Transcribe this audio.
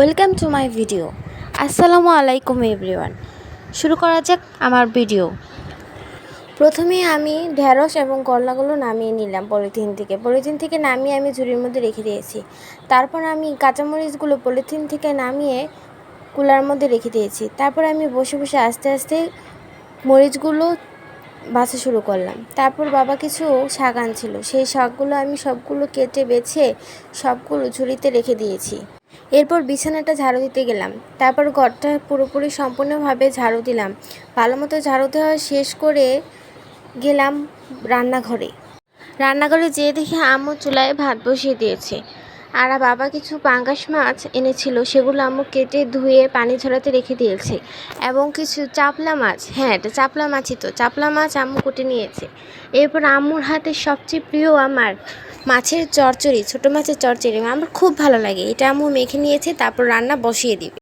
Welcome to my video. আসসালামু আলাইকুম everyone. শুরু করা যাক আমার ভিডিও। প্রথমে আমি ঢেঁড়স এবং করলাগুলো নামিয়ে নিলাম পলিথিন থেকে। পলিথিন থেকে নামিয়ে আমি ঝুড়ির মধ্যে রেখে দিয়েছি। তারপর আমি কাঁচামরিচগুলো পলিথিন থেকে নামিয়ে কুলার মধ্যে রেখে দিয়েছি। তারপর আমি বসে বসে আস্তে আস্তে মরিচগুলো বাছা শুরু করলাম। তারপর বাবা কিছু শাক আনছিল। সেই শাকগুলো আমি সবগুলো কেটে বেছে সবগুলো ঝুড়িতে রেখে দিয়েছি। এরপর বিছানাটা ঝাড়ু দিতে গেলাম। তারপর ঘরটা পুরোপুরি সম্পূর্ণভাবে ঝাড়ু দিলাম। ভালো মতো ঝাড়ু দেওয়া শেষ করে গেলাম রান্নাঘরে। রান্নাঘরে যেয়ে দেখি আম্মু চুলায় ভাত বসিয়ে দিয়েছে। আর বাবা কিছু পাঙ্গাস মাছ এনেছিল, সেগুলো আম্মু কেটে ধুয়ে পানি ঝরাতে রেখে দিয়েছে। এবং কিছু চাপলা মাছ হ্যাঁ এটা চাপলা মাছই তো, চাপলা মাছ আম্মু কুটে নিয়েছে। এরপর আম্মুর হাতে সবচেয়ে প্রিয় আমার মাছের চচ্চড়ি ছোটো মাছের চচ্চড়ি আমার খুব ভালো লাগে। এটা আম্মু মেখে নিয়েছে, তারপর রান্না বসিয়ে দিবে।